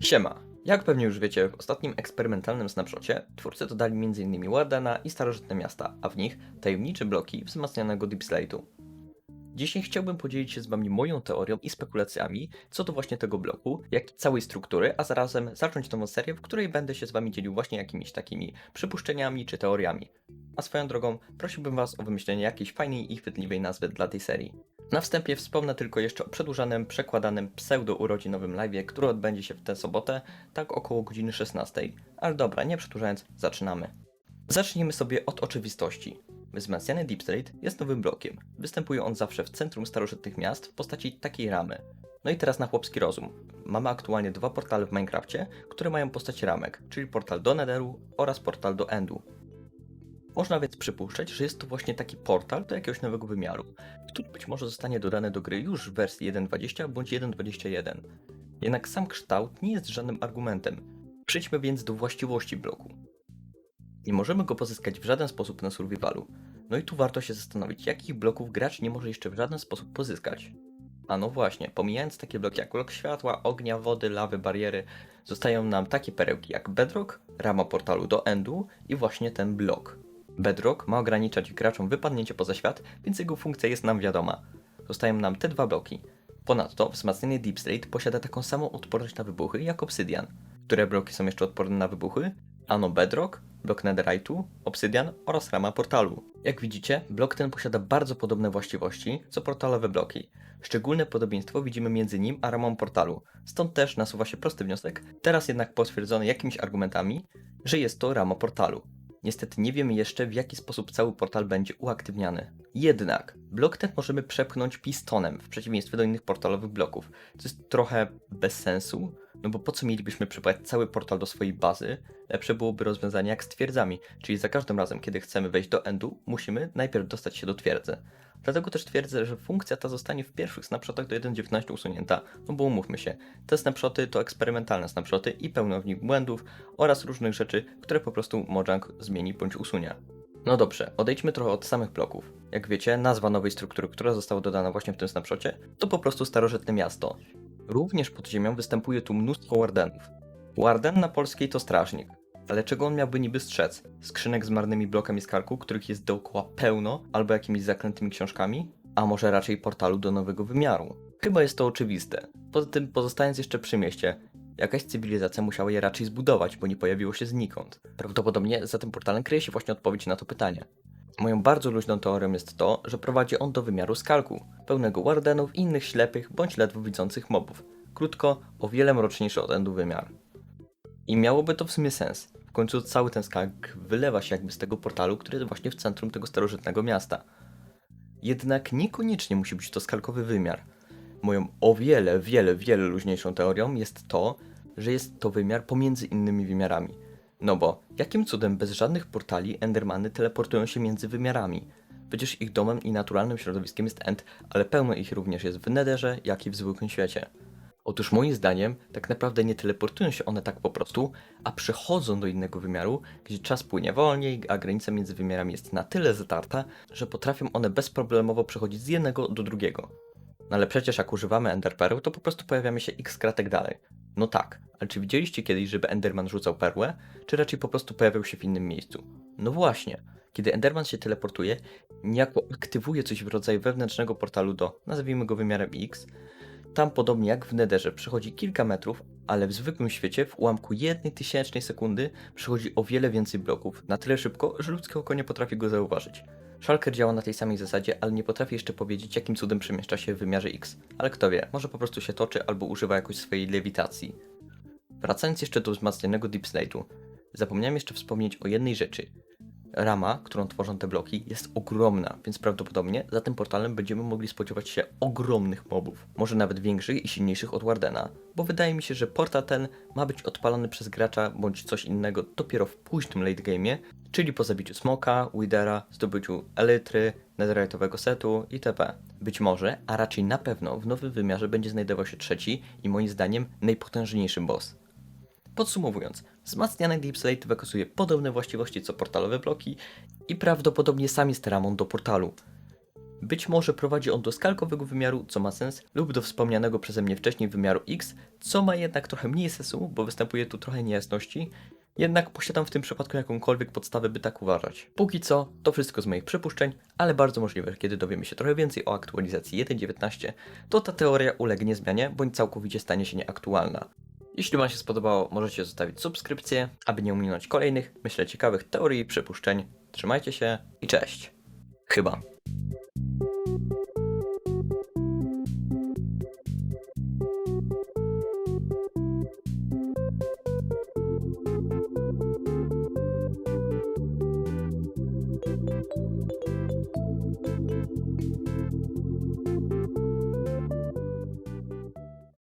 Siema! Jak pewnie już wiecie, w ostatnim eksperymentalnym snapshocie twórcy dodali m.in. Wardena i starożytne miasta, a w nich tajemnicze bloki wzmacnianego Deep Slate'u. Dzisiaj chciałbym podzielić się z wami moją teorią i spekulacjami co do właśnie tego bloku, jak i całej struktury, a zarazem zacząć nową serię, w której będę się z wami dzielił właśnie jakimiś takimi przypuszczeniami czy teoriami. A swoją drogą prosiłbym was o wymyślenie jakiejś fajnej i chwytliwej nazwy dla tej serii. Na wstępie wspomnę tylko jeszcze o przedłużanym, przekładanym pseudo-urodzinowym live'ie, który odbędzie się w tę sobotę, tak około godziny 16. Ale dobra, nie przedłużając, zaczynamy. Zacznijmy sobie od oczywistości. Wzmacniany Deep jest nowym blokiem. Występuje on zawsze w centrum starożytnych miast w postaci takiej ramy. No i teraz na chłopski rozum. Mamy aktualnie dwa portale w Minecrafcie, które mają postać ramek, czyli portal do Netheru oraz portal do Endu. Można więc przypuszczać, że jest to właśnie taki portal do jakiegoś nowego wymiaru, który być może zostanie dodany do gry już w wersji 1.20 bądź 1.21. Jednak sam kształt nie jest żadnym argumentem. Przejdźmy więc do właściwości bloku. Nie możemy go pozyskać w żaden sposób na survivalu. No i tu warto się zastanowić, jakich bloków gracz nie może jeszcze w żaden sposób pozyskać. A no właśnie, pomijając takie bloki jak blok światła, ognia, wody, lawy, bariery, zostają nam takie perełki jak bedrock, rama portalu do endu i właśnie ten blok. Bedrock ma ograniczać graczom wypadnięcie poza świat, więc jego funkcja jest nam wiadoma. Zostają nam te dwa bloki. Ponadto wzmacniany Deep Slate posiada taką samą odporność na wybuchy jak Obsydian. Które bloki są jeszcze odporne na wybuchy? Ano Bedrock, blok Netherite'u, Obsydian oraz rama portalu. Jak widzicie, blok ten posiada bardzo podobne właściwości co portalowe bloki. Szczególne podobieństwo widzimy między nim a ramą portalu, stąd też nasuwa się prosty wniosek, teraz jednak potwierdzony jakimiś argumentami, że jest to rama portalu. Niestety nie wiemy jeszcze w jaki sposób cały portal będzie uaktywniany. Jednak blok ten możemy przepchnąć pistonem w przeciwieństwie do innych portalowych bloków, co jest trochę bez sensu, no bo po co mielibyśmy przepchać cały portal do swojej bazy? Lepsze byłoby rozwiązanie jak z twierdzami, czyli za każdym razem kiedy chcemy wejść do endu, musimy najpierw dostać się do twierdzy. Dlatego też twierdzę, że funkcja ta zostanie w pierwszych snapshotach do 1.19 usunięta, no bo umówmy się, te snapshoty to eksperymentalne snapshoty i pełno w nich błędów oraz różnych rzeczy, które po prostu Mojang zmieni bądź usunie. No dobrze, odejdźmy trochę od samych bloków. Jak wiecie, nazwa nowej struktury, która została dodana właśnie w tym snapshocie, to po prostu starożytne miasto. Również pod ziemią występuje tu mnóstwo wardenów. Warden na polskiej to strażnik. Ale czego on miałby niby strzec? Skrzynek z marnymi blokami z karku, których jest dookoła pełno, albo jakimiś zaklętymi książkami? A może raczej portalu do nowego wymiaru? Chyba jest to oczywiste. Poza tym, pozostając jeszcze przy mieście, jakaś cywilizacja musiała je raczej zbudować, bo nie pojawiło się znikąd. Prawdopodobnie za tym portalem kryje się właśnie odpowiedź na to pytanie. Moją bardzo luźną teorią jest to, że prowadzi on do wymiaru skalku, pełnego wardenów i innych ślepych bądź ledwo widzących mobów. Krótko, o wiele mroczniejszy od endu wymiar. I miałoby to w sumie sens. W końcu cały ten skalk wylewa się jakby z tego portalu, który jest właśnie w centrum tego starożytnego miasta. Jednak niekoniecznie musi być to skalkowy wymiar. Moją o wiele, wiele, wiele luźniejszą teorią jest to, że jest to wymiar pomiędzy innymi wymiarami. No bo jakim cudem bez żadnych portali Endermany teleportują się między wymiarami? Przecież ich domem i naturalnym środowiskiem jest End, ale pełno ich również jest w Netherze, jak i w zwykłym świecie. Otóż moim zdaniem tak naprawdę nie teleportują się one tak po prostu, a przechodzą do innego wymiaru, gdzie czas płynie wolniej, a granica między wymiarami jest na tyle zatarta, że potrafią one bezproblemowo przechodzić z jednego do drugiego. No ale przecież jak używamy Enderpearl, to po prostu pojawiamy się x kratek dalej. No tak, ale czy widzieliście kiedyś, żeby Enderman rzucał perłę, czy raczej po prostu pojawiał się w innym miejscu? No właśnie, kiedy Enderman się teleportuje, niejako aktywuje coś w rodzaju wewnętrznego portalu do, nazwijmy go wymiarem X, tam podobnie jak w Netherze przechodzi kilka metrów, ale w zwykłym świecie w ułamku jednej tysięcznej sekundy przechodzi o wiele więcej bloków, na tyle szybko, że ludzkie oko nie potrafi go zauważyć. Shulker działa na tej samej zasadzie, ale nie potrafi jeszcze powiedzieć, jakim cudem przemieszcza się w wymiarze X. Ale kto wie, może po prostu się toczy albo używa jakoś swojej lewitacji. Wracając jeszcze do wzmacnianego Deep Slate'u, zapomniałem jeszcze wspomnieć o jednej rzeczy. Rama, którą tworzą te bloki, jest ogromna, więc prawdopodobnie za tym portalem będziemy mogli spodziewać się ogromnych mobów. Może nawet większych i silniejszych od Wardena, bo wydaje mi się, że portal ten ma być odpalony przez gracza bądź coś innego dopiero w późnym late game'ie, czyli po zabiciu Smoka, Widera, zdobyciu Elytry, netherite'owego setu itp. Być może, a raczej na pewno w nowym wymiarze będzie znajdował się trzeci i moim zdaniem najpotężniejszy boss. Podsumowując, wzmacniany Deep Slate wykazuje podobne właściwości co portalowe bloki i prawdopodobnie sam jest ramą do portalu. Być może prowadzi on do skalkowego wymiaru, co ma sens, lub do wspomnianego przeze mnie wcześniej wymiaru X, co ma jednak trochę mniej sensu, bo występuje tu trochę niejasności. Jednak posiadam w tym przypadku jakąkolwiek podstawę, by tak uważać. Póki co, to wszystko z moich przypuszczeń, ale bardzo możliwe, kiedy dowiemy się trochę więcej o aktualizacji 1.19, to ta teoria ulegnie zmianie, bądź całkowicie stanie się nieaktualna. Jeśli Wam się spodobało, możecie zostawić subskrypcję, aby nie ominąć kolejnych, myślę, ciekawych teorii i przypuszczeń. Trzymajcie się i cześć. Chyba.